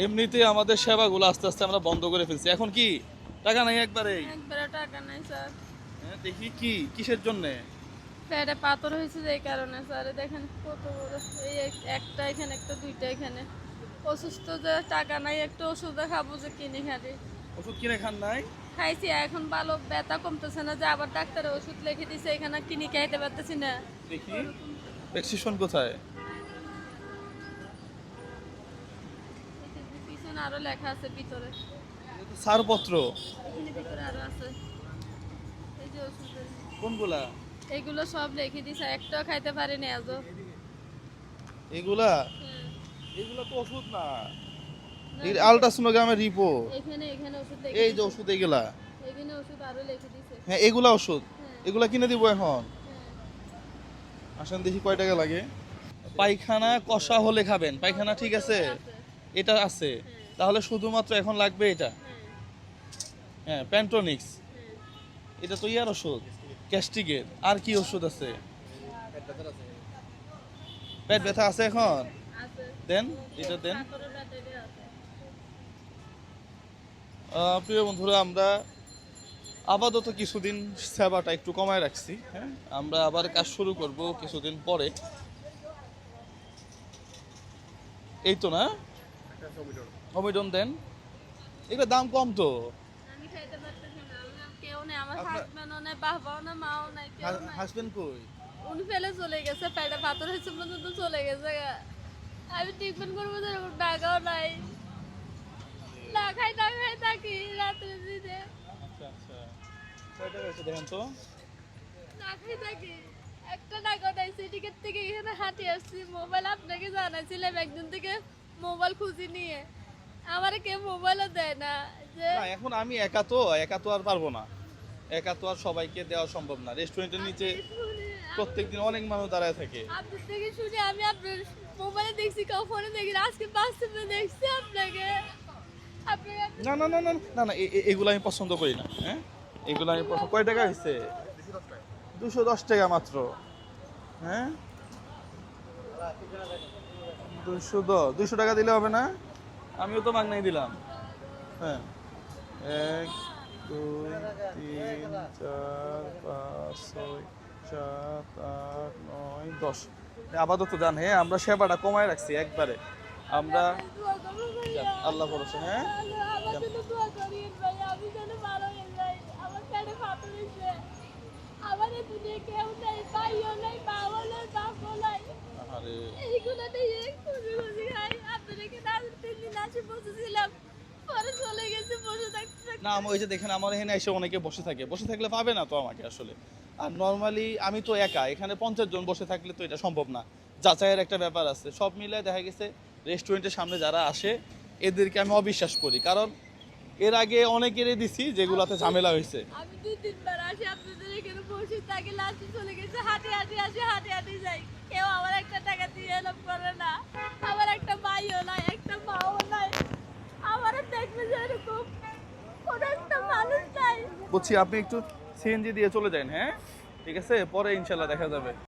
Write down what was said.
এমনিতে আমাদের সেবাগুলো আস্তে আস্তে আমরা বন্ধ করে ফেলছি। এখন কি? টাকা নাই একবারে? একবারে টাকা নাই স্যার। হ্যাঁ, দেখি কি কিসের জন্য? পেটে পাথর হয়েছে যে এই কারণে স্যার। এই দেখেন কত বড় এই এক- একটা এখানে একটা দুইটা এখানে। অসুস্থ যে টাকা নাই একটু ওষুধ খাব যে কিনে খালি। ওষুধ কিনে খান নাই? খাইছি এখন ভালো ব্যথা কমতেছে না যে আবার ডাক্তারে ওষুধ লিখে দিছে এখানে কিনে খাইতে পারতেছি না। দেখি। প্রেসক্রিপশন কোথায়? আরও লেখা আছে ভিতরে। ছাড়পত্র। ভিতরে আরও আছে। এই যে ওষুধের। কোনগুলা? এগুলো সব লিখে দিছে একটাও খাইতে পারিনি আজও। এগুলা? হ্যাঁ। এগুলা তো ওষুধ না। আলট্রাসোনোগ্রামের রিপোর্ট এখানে এখানে ওষুধ লিখে এই যে ওষুধ এগুলা। এখানে ওষুধ আরও লিখে দিছে। হ্যাঁ এগুলা ওষুধ। হ্যাঁ। এগুলা কিনে দিব এখন। হ্যাঁ। আসেন দেখি কয় টাকা লাগে। পায়খানা কষা হলে খাবেন। পায়খানা ঠিক আছে? আছে। এটা আছে। তাহলে শুধুমাত্র এখন লাগবে এটা? হ্যাঁ প্যান্টোনিক্স এটা তো ইয়ার ওষুধ গ্যাস্ট্রিকের আর কি ওষুধ আছে? পেট ব্যথা আছে এখন? দেন, এটা দেন। প্রিয় বন্ধুরা, আমরা আপাতত কিছুদিন সেবাটা একটু কমায় রাখছি হ্যাঁ? আমরা আবার কাজ শুরু করব কিছুদিন পরে। এই তো না? অমিডন দেন। এগুলো দাম কম তো। হাজবেন্ড কই? উনি ফেলে চলে গেছে পেটে পাথর হয়েছে পর্যন্ত চলে গেছে। আমি ট্রিটমেন্ট করব টাকাও নাই। না খাই না খাই থাকি রাত্রে দিনে। আচ্ছা আচ্ছা। হয়েছে দেখেন তো? না খাই থাকি। একটা টাকাও নাই সিটিকেট থেকে এখানে হাঁটি আসছি। মোবাইল আপনাকে জানাইছিলাম একজন থেকে। মোবাইল খুঁজি নিয়ে। আমার কেউ মোবাইলও দেয় না যে না এখন আমি একা তো একা তো আর পারব না। একা তো আর সবাইকে দেওয়া সম্ভব না। রেস্টুরেন্টের নিচে প্রত্যেকদিন অনেক মানুষ দাঁড়ায় থাকে। আপনার থেকে শুনে আমি আপনার মোবাইলে দেখছি কাউ ফোনে দেখি আজকে বাস্তবে দেখছি আপনাকে। না না না না না না এগুলো আমি পছন্দ করি না হ্যাঁ? এগুলো আমি পছন্দ কয় টাকা হয়েছে দুশো দশ টাকা মাত্র হ্যাঁ? দুশো দশ দুশো টাকা দিলে হবে না? আমিও তো মাগনাই দিলাম। হ্যাঁ। এক দুই তিন চার পাঁচ ছয় সাত আট নয় দশ। আপাতত জান হ্যাঁ আমরা সেবাটা কমায় রাখছি একবারে। আমরা আল্লাহ ভরসা হ্যাঁ? আল্লাহ আমার জন্য দোয়া করিয়েন ভাই আমি যেন ভালো হয়ে যাই আমার পেটে পাথর হয়েছে আমার এই দুনিয়া কেউ নেই ভাইও নেই বাবা নেই বাপও নাই আরে এইগুলো নিয়ে খুঁজি খুঁজি খাই আপনাদেরকে না তিন দিন আসে বসেছিলাম পরে চলে গেছে বসে থাকতে থাকতে। না আমি ওই যে দেখেন, আমার এখানে এসে অনেকে বসে থাকে। বসে থাকলে পাবে না তো আমাকে আসলে। আর নর্মালি আমি তো একা, এখানে পঞ্চাশ জন বসে থাকলে তো এটা সম্ভব না। যাচাইয়ের একটা ব্যাপার আছে। সব মিলে দেখা গেছে রেস্টুরেন্টের সামনে যারা আসে, এদেরকে আমি অবিশ্বাস করি। কারণ এর আগে অনেকেরই দিছি যেগুলাতে ঝামেলা হয়েছে। কেউ আমার একটা টাকা দিয়ে করে না আমার একটা ভাইও নাই একটা মাও নাই আমার দেখবে যে এরকম কোনো একটা বুঝছি আপনি একটু সিএনজি দিয়ে চলে যান হ্যাঁ? ঠিক আছে? পরে ইনশাল্লাহ দেখা যাবে।